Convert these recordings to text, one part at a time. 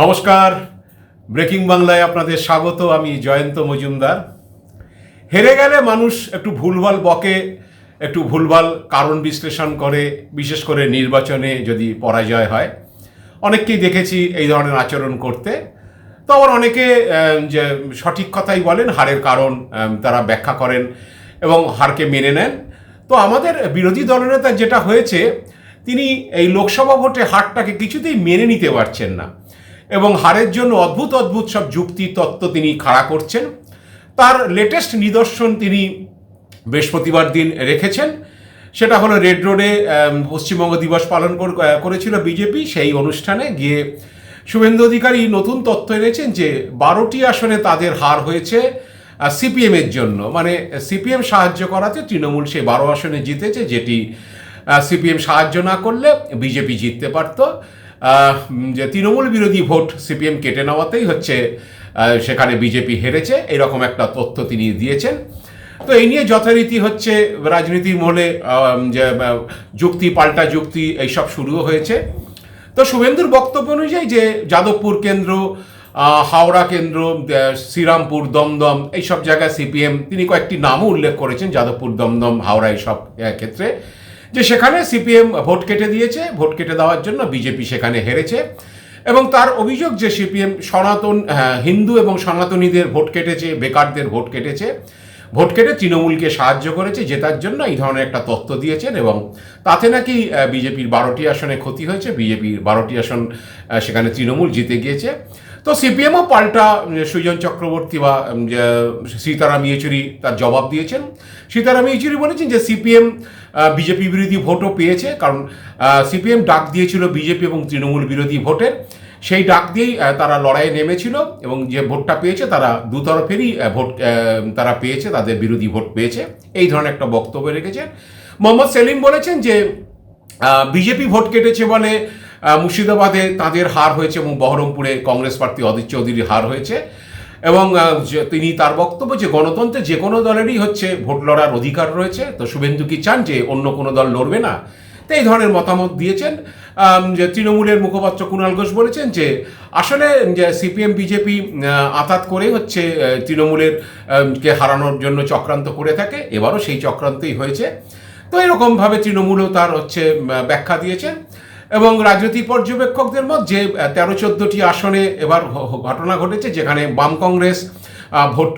নমস্কার। ব্রেকিং বাংলায় আপনাদের স্বাগত, আমি জয়ন্ত মজুমদার। হেরে গেলে মানুষ একটু ভুলভাল বকে, একটু ভুলভাল কারণ বিশ্লেষণ করে, বিশেষ করে নির্বাচনে যদি পরাজয় হয়। অনেককেই দেখেছি এই ধরনের আচরণ করতে। তো আবার অনেকে যে সঠিক কথাই বলেন, হারের কারণ তারা ব্যাখ্যা করেন এবং হারকে মেনে নেন। তো আমাদের বিরোধী দলনেতা যেটা হয়েছে, তিনি এই লোকসভা ভোটে হারটাকে কিছুতেই মেনে নিতে পারছেন না। এবং হারের জন্য অদ্ভুত অদ্ভুত সব যুক্তি, তত্ত্ব তিনি খাড়া করছেন। তার লেটেস্ট নিদর্শন তিনি বৃহস্পতিবার দিন রেখেছেন। সেটা হলো রেড রোডে পশ্চিমবঙ্গ দিবস পালন কর- করেছিল বিজেপি। সেই অনুষ্ঠানে গিয়ে শুভেন্দু অধিকারী নতুন তথ্য এনেছেন যে বারোটি আসনে তাদের হার হয়েছে সিপিএমের জন্য। মানে সিপিএম সাহায্য করাতে তৃণমূল সেই বারো আসনে জিতেছে, যেটি সিপিএম সাহায্য না করলে বিজেপি জিততে পারত। যে তৃণমূল বিরোধী ভোট সিপিএম কেটে নেওয়াতেই হচ্ছে সেখানে বিজেপি হেরেছে। এরকম একটা তথ্য তিনি দিয়েছেন। তো এই নিয়ে যথারীতি হচ্ছে রাজনীতির মহলে যে যুক্তি, পাল্টা যুক্তি, এইসব শুরুও হয়েছে। তো শুভেন্দুর বক্তব্য অনুযায়ী যে যাদবপুর কেন্দ্র হাওড়া কেন্দ্র শ্রীরামপুর, দমদম, এইসব জায়গায় সিপিএম, তিনি কয়েকটি নামও উল্লেখ করেছেন, যাদবপুর, দমদম, হাওড়া, এইসব ক্ষেত্রে। যে সেখানে সিপিএম ভোট কেটে দিয়েছে, ভোট কেটে দেওয়ার জন্য বিজেপি সেখানে হেরেছে। এবং তার অভিযোগ যে সিপিএম সনাতন হিন্দু এবং সনাতনীদের ভোট কেটেছে, বেকারদের ভোট কেটেছে ভোট কেটে তৃণমূলকে সাহায্য করেছে, জেতার জন্য এই ধরনের একটা তথ্য দিয়েছেন এবং তাতে নাকি বিজেপির বারোটি আসনে ক্ষতি হয়েছে, বিজেপির বারোটি আসন সেখানে তৃণমূল জিতে গিয়েছে। তো সিপিএমও পাল্টা সুজন চক্রবর্তী বা সীতারাম ইয়েচুরি তার জবাব দিয়েছেন। সীতারাম ইয়েচুরি বলেছেন যে সিপিএম বিজেপি বিরোধী ভোটও পেয়েছে, কারণ সিপিএম ডাক দিয়েছিল বিজেপি এবং তৃণমূল বিরোধী ভোটের। সেই ডাক দিয়েই তারা লড়াইয়ে নেমেছিল এবং যে ভোটটা পেয়েছে তারা দুতরফেরই ভোট তারা পেয়েছে, তাদের বিরোধী ভোট পেয়েছে। এই ধরনের একটা বক্তব্য রেখেছেন। মোহাম্মদ সেলিম বলেছেন যে বিজেপি ভোট কেটেছে বলে মুর্শিদাবাদে তাদের হার হয়েছে এবং বহরমপুরে কংগ্রেস প্রার্থী অদিত চৌধুরীর হার হয়েছে। এবং তিনি তার বক্তব্য যে গণতন্ত্রে যে কোনো দলেরই হচ্ছে ভোট লড়ার অধিকার রয়েছে। তো শুভেন্দু কি চান যে অন্য কোনো দল লড়বে না? তো এই ধরনের মতামত দিয়েছেন যে তৃণমূলের মুখপাত্র কুণাল ঘোষ বলেছেন যে আসলে সিপিএম, বিজেপি আতাত করে হচ্ছে তৃণমূলের কে হারানোর জন্য চক্রান্ত করে থাকে, এবারও সেই চক্রান্তই হয়েছে। তো এরকমভাবে তৃণমূলও তার হচ্ছে ব্যাখ্যা দিয়েছে এবং রাজনৈতিক পর্যবেক্ষকদের মধ্যে যে তেরো চোদ্দোটি আসনে এবার ঘটনা ঘটেছে যেখানে বাম কংগ্রেস ভোট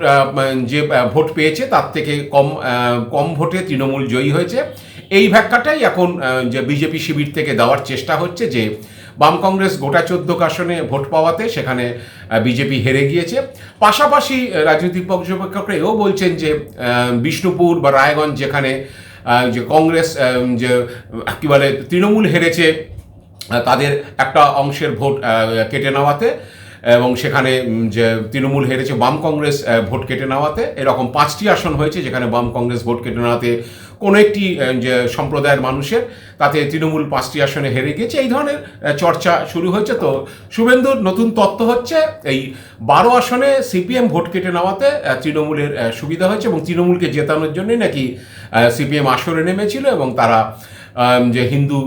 যে ভোট পেয়েছে তার থেকে কম কম ভোটে তৃণমূল জয়ী হয়েছে। এই ব্যাখ্যাটাই এখন যে বিজেপি শিবির থেকে দেওয়ার চেষ্টা হচ্ছে যে বাম কংগ্রেস গোটা চোদ্দ আসনে ভোট পাওয়াতে সেখানে বিজেপি হেরে গিয়েছে। পাশাপাশি রাজনৈতিক পর্যবেক্ষকরা এও বলছেন যে বিষ্ণুপুর বা রায়গঞ্জ যেখানে যে কংগ্রেস যে, কি বলে, তৃণমূল হেরেছে তাদের একটা অংশের ভোট কেটে নেওয়াতে এবং সেখানে যে তৃণমূল হেরেছে বাম কংগ্রেস ভোট কেটে নেওয়াতে। এরকম পাঁচটি আসন হয়েছে যেখানে বাম কংগ্রেস ভোট কেটে নেওয়াতে কোনো একটি সম্প্রদায়ের মানুষের, তাতে তৃণমূল পাঁচটি আসনে হেরে গিয়েছে। এই ধরনের চর্চা শুরু হয়েছে। তো শুভেন্দুর নতুন তত্ত্ব হচ্ছে, এই বারো আসনে সিপিএম ভোট কেটে নেওয়াতে তৃণমূলের সুবিধা হয়েছে এবং তৃণমূলকে জেতানোর জন্যই নাকি সিপিএম আসরে নেমেছিল এবং তারা যে হিন্দু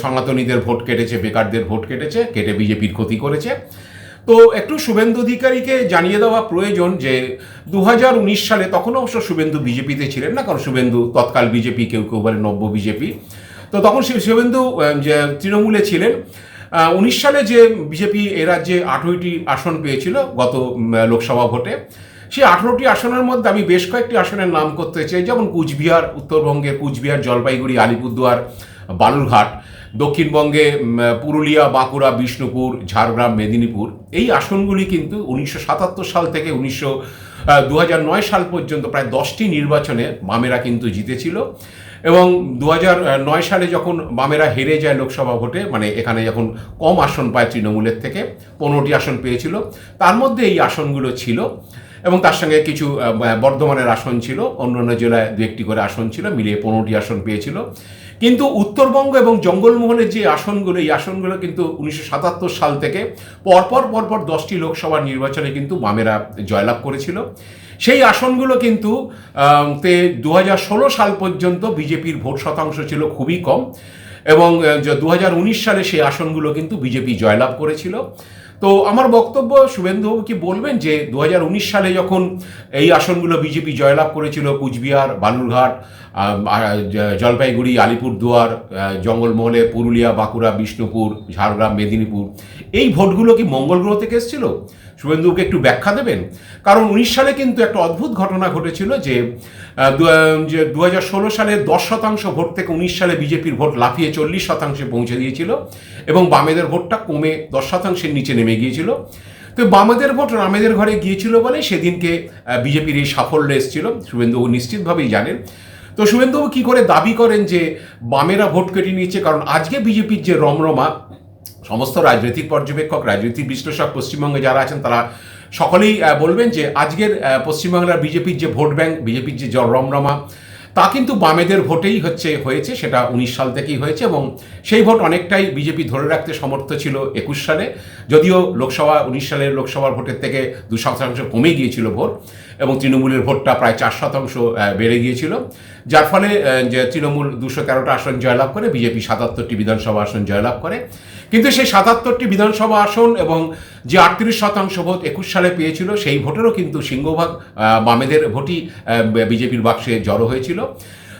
সনাতনীদের ভোট কেটেছে, বেকারদের ভোট কেটেছে, কেটে বিজেপির ক্ষতি করেছে। তো একটু শুভেন্দু অধিকারীকে জানিয়ে দেওয়া প্রয়োজন যে দু হাজার উনিশ সালে তখন অবশ্য শুভেন্দু বিজেপিতে ছিলেন না, কারণ শুভেন্দু তৎকাল বিজেপি, কেউ কেউ বলে নব্য বিজেপি। তো তখন শুভেন্দু যে তৃণমূলে ছিলেন উনিশ সালে যে বিজেপি এ রাজ্যে আঠেরোটি আসন পেয়েছিল গত লোকসভা ভোটে, সেই আঠেরোটি আসনের মধ্যে আমি বেশ কয়েকটি আসনের নাম করতে চাই, যেমন কুচবিহার, উত্তরবঙ্গের কুচবিহার, জলপাইগুড়ি, আলিপুরদুয়ার বালুরঘাট, দক্ষিণবঙ্গে পুরুলিয়া, বাঁকুড়া, বিষ্ণুপুর, ঝাড়গ্রাম, মেদিনীপুর, এই আসনগুলি কিন্তু উনিশশো সাতাত্তর সাল থেকে উনিশশো দু নয় সাল পর্যন্ত প্রায় দশটি নির্বাচনে বামেরা কিন্তু জিতেছিল এবং দু নয় সালে যখন বামেরা হেরে যায় লোকসভা ভোটে মানে এখানে যখন কম আসন পায় তৃণমূলের থেকে, পনেরোটি আসন পেয়েছিল, তার মধ্যে এই আসনগুলো ছিল এবং তার সঙ্গে কিছু বর্ধমানের আসন ছিল, অন্যান্য জেলায় দু একটি করে আসন ছিল, মিলিয়ে পনেরোটি আসন পেয়েছিল। কিন্তু উত্তরবঙ্গ এবং জঙ্গলমহলের যে আসনগুলো, এই আসনগুলো কিন্তু উনিশশো সাতাত্তর সাল থেকে পরপর পরপর দশটি লোকসভা নির্বাচনে কিন্তু বামেরা জয়লাভ করেছিল। সেই আসনগুলো কিন্তু তে দু হাজার ষোলো সাল পর্যন্ত বিজেপির ভোট শতাংশ ছিল খুবই কম এবং দু হাজার উনিশ সালে সেই আসনগুলো কিন্তু বিজেপি জয়লাভ করেছিল। তো আমার বক্তব্য শুভেন্দুবাবু কি বলবেন যে দু হাজার উনিশ সালে যখন এই আসনগুলো বিজেপি জয়লাভ করেছিল, কুচবিহার, বালুরঘাট জলপাইগুড়ি, আলিপুরদুয়ার জঙ্গলমহলে পুরুলিয়া, বাঁকুড়া, বিষ্ণুপুর, ঝাড়গ্রাম, মেদিনীপুর, এই ভোটগুলো কি মঙ্গল গ্রহ থেকে এসেছিল? শুভেন্দুকে একটু ব্যাখ্যা দেবেন? কারণ উনিশ সালে কিন্তু একটা অদ্ভুত ঘটনা ঘটেছিল যে দু হাজার ষোলো সালে দশ শতাংশ ভোট থেকে উনিশ সালে বিজেপির ভোট লাফিয়ে চল্লিশ শতাংশে পৌঁছে দিয়েছিল এবং বামেদের ভোটটা কমে দশ শতাংশের নিচে নেমে গিয়েছিল। তো বামেদের ভোট রামেদের ঘরে গিয়েছিল বলে সেদিনকে বিজেপির এই সাফল্য এসেছিল। শুভেন্দুবাবু নিশ্চিতভাবেই জানেন। তো শুভেন্দুবাবু কী করে দাবি করেন যে বামেরা ভোট কেটে নিয়েছে? কারণ আজকে বিজেপির যে রমরমা সমস্ত রাজনৈতিক পর্যবেক্ষক, রাজনৈতিক বিশ্লেষক পশ্চিমবঙ্গে যারা আছেন, তারা সকলেই বলবেন যে আজকের পশ্চিমবাংলার বিজেপির যে ভোট ব্যাংক, বিজেপির যে রমরমা, তা কিন্তু বামেদের ভোটেই হচ্ছে, হয়েছে, সেটা উনিশ সাল থেকেই হয়েছে এবং সেই ভোট অনেকটাই বিজেপি ধরে রাখতে সমর্থ ছিল একুশ সালে। যদিও লোকসভা, উনিশ সালের লোকসভার ভোটের থেকে দু শতাংশ কমে গিয়েছিল ভোট এবং তৃণমূলের ভোটটা প্রায় চার শতাংশ বেড়ে গিয়েছিল। যার ফলে যে তৃণমূল দুশো তেরোটা আসন জয়লাভ করে, বিজেপি সাতাত্তরটি বিধানসভা আসন জয়লাভ করে। কিন্তু সেই সাতাত্তরটি বিধানসভা আসন এবং যে আটত্রিশ শতাংশ ভোট একুশ সালে পেয়েছিল, সেই ভোটেরও কিন্তু সিংহভাগ বামেদের ভোটই বিজেপির বাক্সে জড়ো হয়েছিল।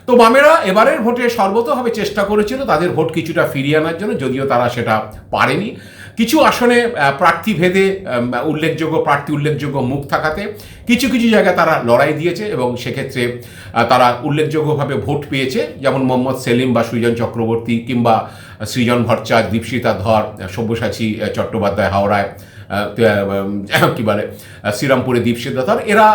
তো বামেরা এবারের ভোটে সর্বতভাবে চেষ্টা করেছিল তাদের ভোট কিছুটা ফিরিয়ে আনার জন্য, যদিও তারা সেটা পারেনি। কিছু আসনে প্রার্থী ভেদে উল্লেখযোগ্য, প্রার্থী উল্লেখযোগ্য মুখ থাকাতে কিছু কিছু জায়গায় তারা লড়াই দিয়েছে এবং সেক্ষেত্রে তারা উল্লেখযোগ্যভাবে ভোট পেয়েছে। যেমন মোহাম্মদ সেলিম বা সৃজন চক্রবর্তী কিংবা সৃজন ভট্টাচার্য, দীপশিতা ধর, সব্যসাচী চট্টোপাধ্যায়, হাওড়ায় কি বলে শ্রীরামপুরে দীপশিতা ধর। এরা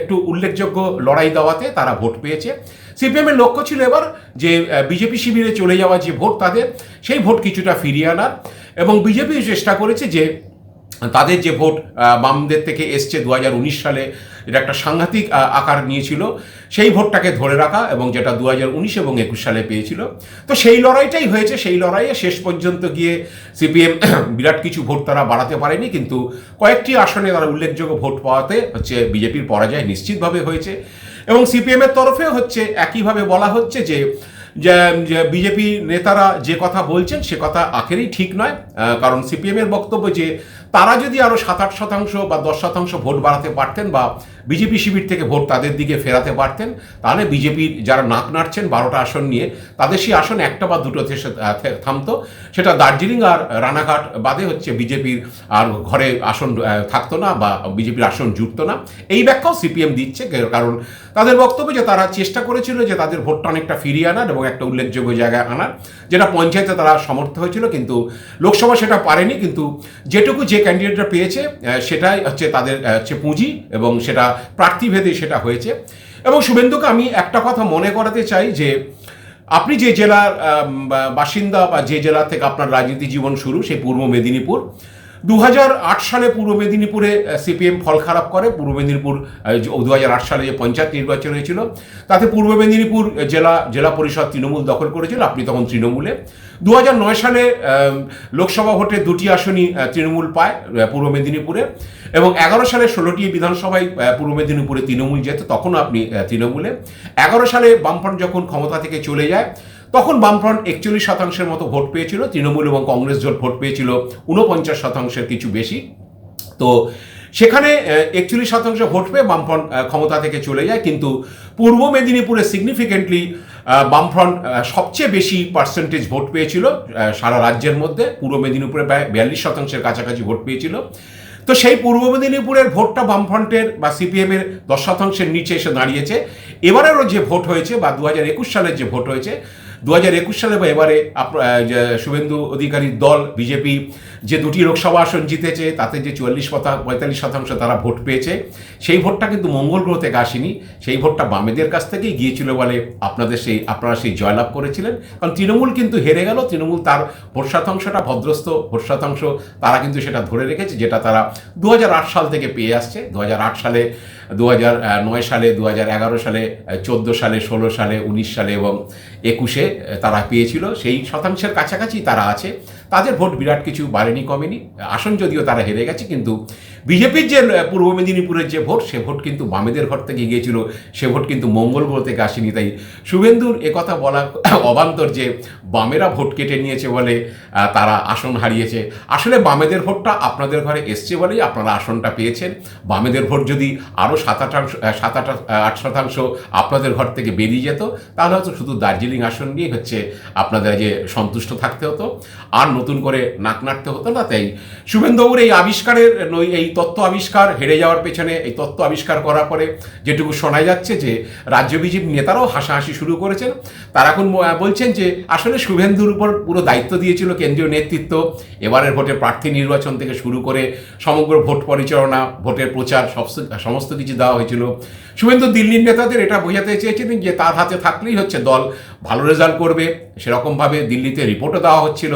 একটু উল্লেখযোগ্য লড়াই দেওয়াতে তারা ভোট পেয়েছে। সিপিএমের লক্ষ্য ছিল এবার যে বিজেপি শিবিরে চলে যাওয়া যে ভোট তাদের, সেই ভোট কিছুটা ফিরিয়ে আনার। এবং বিজেপি চেষ্টা করেছে যে তাদের যে ভোট বামদের থেকে এসছে দু হাজার উনিশ সালে, এটা একটা সাংঘাতিক আকার নিয়েছিল। সেই ভোটটাকে ধরে রাখা এবং যেটা দু উনিশ এবং একুশ সালে পেয়েছিল। তো সেই লড়াইটাই হয়েছে, সেই লড়াইয়ে শেষ পর্যন্ত গিয়ে সিপিএম বিরাট কিছু ভোট তারা বাড়াতে পারেনি, কিন্তু কয়েকটি আসনে তারা উল্লেখযোগ্য ভোট পাওয়াতে হচ্ছে বিজেপির পরাজয় নিশ্চিতভাবে হয়েছে। এবং সিপিএমের তরফেও হচ্ছে, একইভাবে বলা হচ্ছে যে যে বিজেপি নেতারা যে কথা বলছেন সে কথা আখেরই ঠিক নয়। কারণ সিপিএমের বক্তব্য যে, তারা যদি আরও সাত আট শতাংশ বা দশ শতাংশ ভোট বাড়াতে পারতেন বা বিজেপি শিবির থেকে ভোট তাদের দিকে ফেরাতে পারতেন, তাহলে বিজেপির যারা নাক নাড়ছেন বারোটা আসন নিয়ে, তাদের সেই আসন একটা বা দুটো থামতো। সেটা দার্জিলিং আর রানাঘাট বাদে হচ্ছে বিজেপির আর ঘরে আসন থাকতো না বা বিজেপির আসন জুটতো না। এই ব্যাখ্যাও সিপিএম দিচ্ছে কারণ তাদের বক্তব্য যে তারা চেষ্টা করেছিল যে তাদের ভোটটা অনেকটা ফিরিয়ে আনার এবং একটা উল্লেখযোগ্য জায়গায় আনার, যেটা পঞ্চায়েতে তারা সমর্থ হয়েছিল, কিন্তু লোকসভা সেটা পারেনি, কিন্তু যেটুকু যে ক্যান্ডিডেটরা পেয়েছে সেটাই হচ্ছে তাদের হচ্ছে পুঁজি এবং সেটা প্রার্থীভেদে সেটা হয়েছে। এবং শুভেন্দুকে আমি একটা কথা মনে করাতে চাই যে, আপনি যে জেলার বাসিন্দা বা যে জেলা থেকে আপনার রাজনীতি জীবন শুরু সেই পূর্ব মেদিনীপুর দু হাজার আট সালে পূর্ব মেদিনীপুরে সিপিএম ফল খারাপ করে। পূর্ব মেদিনীপুর দু হাজার আট সালে যে পঞ্চায়েত নির্বাচন হয়েছিল, তাতে পূর্ব মেদিনীপুর জেলা জেলা পরিষদ তৃণমূল দখল করেছিল, আপনি তখন তৃণমূলে। দু হাজার নয় সালে লোকসভা ভোটে দুটি আসনই তৃণমূল পায় পূর্ব মেদিনীপুরে এবং এগারো সালে ষোলোটি বিধানসভায় পূর্ব মেদিনীপুরে তৃণমূল যেত তখনও আপনি তৃণমূলে। এগারো সালে বামফ্রন্ট যখন ক্ষমতা থেকে চলে যায় তখন বামফ্রন্ট একচল্লিশ শতাংশের মতো ভোট পেয়েছিল, তৃণমূল এবং কংগ্রেস জোট ভোট পেয়েছিল উনপঞ্চাশ শতাংশের কিছু বেশি। তো সেখানে একচল্লিশ শতাংশ ভোট পেয়ে বামফ্রন্ট ক্ষমতা থেকে চলে যায়। কিন্তু পূর্ব মেদিনীপুরে সিগনিফিকেন্টলি বামফ্রন্ট সবচেয়ে বেশি পার্সেন্টেজ ভোট পেয়েছিল সারা রাজ্যের মধ্যে। পূর্ব মেদিনীপুরে প্রায় বিয়াল্লিশ শতাংশের কাছাকাছি ভোট পেয়েছিল। তো সেই পূর্ব মেদিনীপুরের ভোটটা বামফ্রন্টের বা সিপিএমের দশ শতাংশের নিচে এসে দাঁড়িয়েছে। এবারেরও যে ভোট হয়েছে বা দু একুশ সালের যে ভোট হয়েছে দু হাজার একুশ সালে বা এবারে শুভেন্দু অধিকারীর দল, বিজেপি, যে দুটি লোকসভা আসন জিতেছে, তাতে যে চুয়াল্লিশ শতাংশ পঁয়তাল্লিশ শতাংশ তারা ভোট পেয়েছে, সেই ভোটটা কিন্তু মঙ্গল গ্রহ থেকে আসেনি। সেই ভোটটা বামেদের কাছ থেকেই গিয়েছিল বলে আপনাদের সেই আপনারা সেই জয়লাভ করেছিলেন। কারণ তৃণমূল কিন্তু হেরে গেল, তৃণমূল তার ভোট শতাংশটা ভদ্রস্থ ভোট শতাংশ তারা কিন্তু সেটা ধরে রেখেছে, যেটা তারা দু হাজার আট সাল থেকে পেয়ে আসছে। দু হাজার আট সালে দু নয় সালে দু এগারো সালে চোদ্দ সালে, ষোলো সালে, উনিশ সালে এবং একুশে তারা পেয়েছিল। সেই শতাংশের কাছাকাছি তারা আছে। তাদের ভোট বিরাট কিছু বাড়েনি, কমেনি। আসন যদিও তারা হেরে গেছে, কিন্তু বিজেপির যে পূর্ব মেদিনীপুরের যে ভোট, সে ভোট কিন্তু বামেদের ঘর থেকে গিয়েছিল। সে ভোট কিন্তু মঙ্গলগ্রহ থেকে আসেনি। তাই শুভেন্দুর একথা বলা অবান্তর যে বামেরা ভোট কেটে নিয়েছে বলে তারা আসন হারিয়েছে। আসলে বামেদের ভোটটা আপনাদের ঘরে এসছে বলেই আপনারা আসনটা পেয়েছেন। বামেদের ভোট যদি আরও সাত আটাংশ সাত আট আট শতাংশ আপনাদের ঘর থেকে বেরিয়ে যেত, তাহলে হয়তো শুধু দার্জিলিং আসন নিয়ে হচ্ছে আপনাদের যে সন্তুষ্ট থাকতে হতো। আর নতুন করে নাক নাড়তে হতো না, তাই শুভেন্দুবাবুর এই আবিষ্কারের নই- এই তত্ত্ব আবিষ্কার, হেরে যাওয়ার পেছনে এই তত্ত্ব আবিষ্কার করার পরে যেটুকু শোনা যাচ্ছে যে রাজ্য বিজেপি নেতারাও হাসাহাসি শুরু করেছেন। তারা এখন বলছেন যে আসলে শুভেন্দুর উপর পুরো দায়িত্ব দিয়েছিল কেন্দ্রীয় নেতৃত্ব। এবারের ভোটে প্রার্থী নির্বাচন থেকে শুরু করে সমগ্র ভোট পরিচালনা, ভোটের প্রচার সমস্ত কিছু দেওয়া হয়েছিল। শুভেন্দু দিল্লির নেতাদের এটা বোঝাতে চেয়েছিলেন যে তার হাতে থাকলেই হচ্ছে দল, ভালো রেজাল্ট করবে। সেরকমভাবে দিল্লিতে রিপোর্টও দেওয়া হচ্ছিল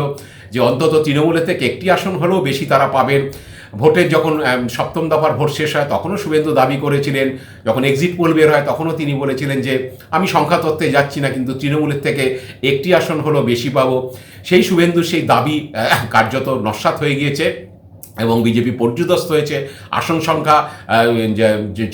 যে অন্তত তৃণমূলের থেকে একটি আসন হলেও বেশি তারা পাবেন। ভোটের যখন সপ্তম দফার ভোট শেষ হয়, তখনও শুভেন্দু দাবি করেছিলেন। যখন এক্সিট পোল বের হয়, তখনও তিনি বলেছিলেন যে, আমি সংখ্যা তত্ত্বে যাচ্ছি না, কিন্তু তৃণমূলের থেকে একটি আসন হলেও বেশি পাবো। সেই শুভেন্দুর সেই দাবি কার্যত নস্বাত হয়ে গিয়েছে এবং বিজেপি পর্যদস্ত হয়েছে। আসন সংখ্যা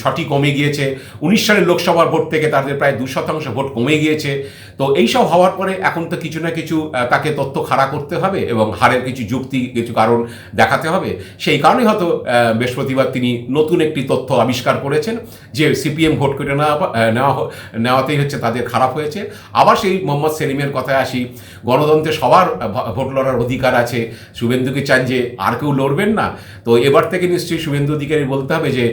ছটি কমে গিয়েছে। উনিশ সালের লোকসভার ভোট থেকে তাদের প্রায় দু শতাংশ ভোট কমে গিয়েছে। তো এইসব হওয়ার পরে এখন তো কিছু না কিছু তাকে তথ্য খাড়া করতে হবে এবং হারের কিছু যুক্তি, কিছু কারণ দেখাতে হবে। সেই কারণে হয়তো বৃহস্পতিবার তিনি নতুন একটি তথ্য আবিষ্কার করেছেন যে সিপিএম ভোট কেটে নেওয়া নেওয়াতেই হচ্ছে তাদের খারাপ হয়েছে। আবার সেই মোহাম্মদ সেলিমের কথায় আসি, গণতন্ত্রে সবার ভোট লড়ার অধিকার আছে। শুভেন্দুকে চান যে আর কেউ লড়বেন না। তো এবার থেকে নিশ্চয়ই শুভেন্দু অধিকারী বলতে হবে যে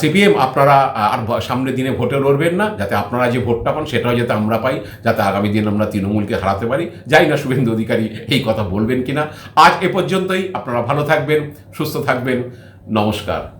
সিপিএম আপনারা আর সামনের দিনে ভোটে লড়বেন না, যাতে আপনারা যে ভোটটা পান সেটাও যাতে আমরা পাই যাতে আগামী দিন আমরা তৃণমূলকে হারাতে পারি। যাই না শুভেন্দু অধিকারী এই কথা বলবেন কিনা। আজ এ পর্যন্তই। আপনারা ভালো থাকবেন, সুস্থ থাকবেন। নমস্কার।